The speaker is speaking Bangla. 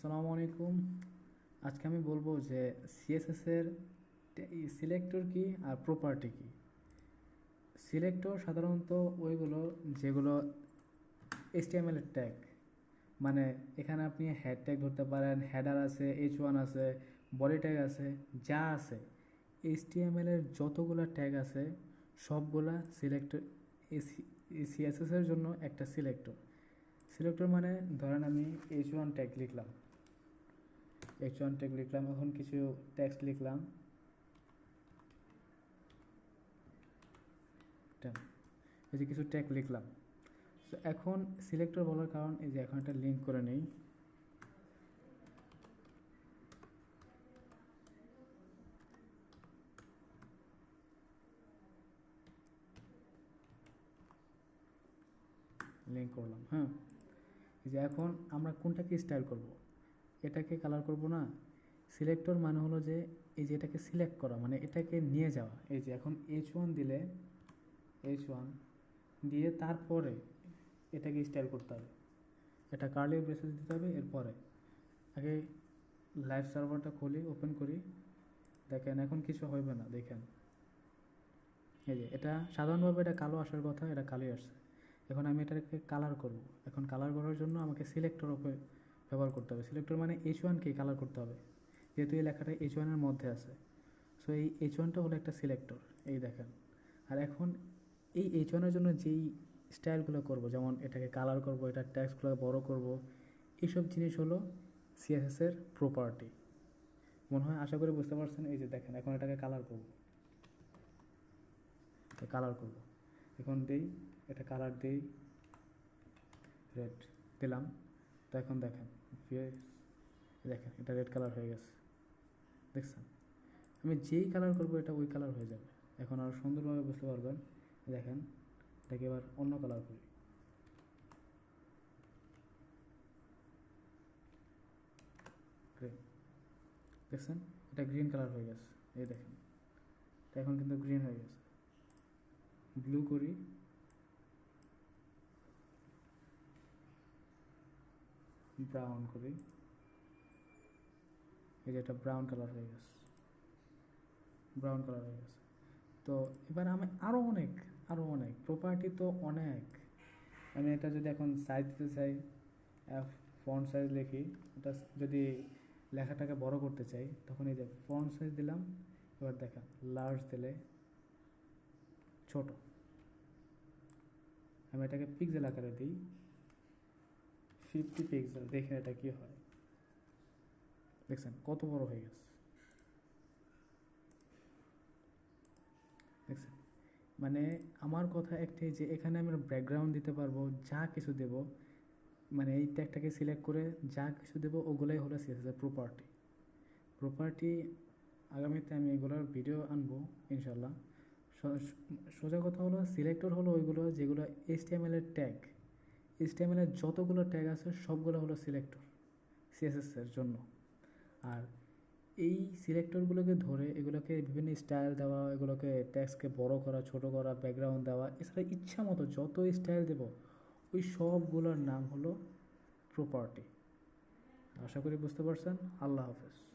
আসসালামু আলাইকুম। আজকে আমি বলব যে সিএসএস এর সিলেক্টর কি আর প্রপার্টি কি? সিলেক্টর সাধারণত ওইগুলো যেগুলো এইচটিএমএল এর ট্যাগ মানে এখানে আপনি হেড ট্যাগ ধরতে পারেন হেডার আছে এইচ ওয়ান আছে বডি ট্যাগ আছে, যা আছে এর যতগুলো ট্যাগ আছে, সবগুলা সিলেক্টর সিএসএস এর জন্য একটা সিলেক্টর সিলেক্টর মানে ধরেন আমি এইচ ওয়ান ট্যাগ লিখলাম। ওয়ান ট্যাগ লিখলাম, এখন কিছু টেক্সট লিখলাম। এই যে কিছু ট্যাগ লিখলাম। তো এখন সিলেক্টর বলার কারণ, এই যে এখন একটা লিঙ্ক করে নেই। লিঙ্ক করলাম হ্যাঁ? এই যে এখন আমরা কোনটাকে স্টাইল করব? এটাকে কালার করব না। সিলেক্টর মানে হলো যে, এই যে এটাকে সিলেক্ট করা মানে এটাকে নিয়ে যাওয়া। এই যে এখন এইচ ওয়ান দিলে এইচ ওয়ান দিয়ে তারপরে এটাকে স্টাইল করতে হবে। এটা কার্লি ব্রেসেস দিতে হবে, এরপরে আগে লাইভ সার্ভারটা খুলি ওপেন করি। দেখেন এখন কিছু হবে না, দেখেন। এই যে এটা সাধারণভাবে এটা কালো আসার কথা, এটা কালোই আসছে। এখন আমি এটাকে কালার করব। এখন কালার করার জন্য আমাকে সিলেক্টর ওপে ব্যবহার করতে হবে। সিলেক্টর মানে এইচ ওয়ানকে কালার করতে হবে। যেহেতু এই লেখাটা এইচ ওয়ানের মধ্যে আছে। সো এই এইচ ওয়ানটা হলো একটা সিলেক্টর এই দেখেন। আর এখন এই এইচ ওয়ানের জন্য যেই স্টাইলগুলো করব, যেমন এটাকে কালার করব, এটা ট্যাক্সগুলো বড় করব এইসব জিনিস হলো সিএসএসের প্রপার্টি মনে হয় আশা করি বুঝতে পারছেন? এই যে দেখেন, এখন এটাকে কালার করব। কালার করব। এখন দেই, এটা কালার দেই। রেড দিলাম। তো এখন দেখেন। দেখেন, এটা রেড কালার হয়ে গেছে। দেখছেন? আমি যেই কালার করব, এটা ওই কালার হয়ে যাবে। এখন আরও সুন্দরভাবে বুঝতে পারবেন। দেখেন, এটাকে এবার অন্য কালার করি। দেখছেন? এটা গ্রিন কালার হয়ে গেছে। এই দেখেন। এখন কিন্তু গ্রিন হয়ে গেছে। ব্লু করি। ব্রাউন করি। এই যে এটা ব্রাউন কালার হয়ে গেছে। ব্রাউন কালার হয়ে গেছে। তো এবার আমি আরও অনেক আরও অনেক প্রপার্টি তো অনেক। আমি এটা যদি এখন সাইজ দিতে চাই ফন্ট সাইজ লিখি এটা যদি লেখাটাকে বড় করতে চাই, তখন এই যে ফন্ট সাইজ দিলাম, এবার দেখা লার্জ দিলে ছোট। আমি এটাকে পিক্সেল আকারে দিই। ফিফটি পিক্সেল দেখেন এটা কি হয়। দেখছেন, কত বড় হয়ে গেছে। দেখছেন মানে আমার কথা একটাই যে এখানে আমরা ব্যাকগ্রাউন্ড দিতে পারব, যা কিছু দেব মানে এই ট্যাগটাকে সিলেক্ট করে যা কিছু দেবো, ওগুলোই হলো সিএসএস প্রপার্টি প্রপার্টি আগামীতে আমি এগুলোর ভিডিও আনব ইনশাল্লাহ সোজা কথা হলো সিলেক্টর হলো ওইগুলো যেগুলো এইচটিএমএল এর ট্যাগ এর যতগুলো ট্যাগ আছে, সবগুলো হলো সিলেক্টর সিএসএস এর জন্য। আর এই সিলেক্টরগুলোকে ধরে এগুলোকে বিভিন্ন স্টাইল দেওয়া, এগুলোকে ট্যাক্সকে বড় করা, ছোট করা ব্যাকগ্রাউন্ড দেওয়া, এছাড়া ইচ্ছা মতো যত স্টাইল দেব, ওই সবগুলোর নাম হলো প্রপার্টি আশা করি বুঝতে পারছেন। আল্লাহ হাফেজ।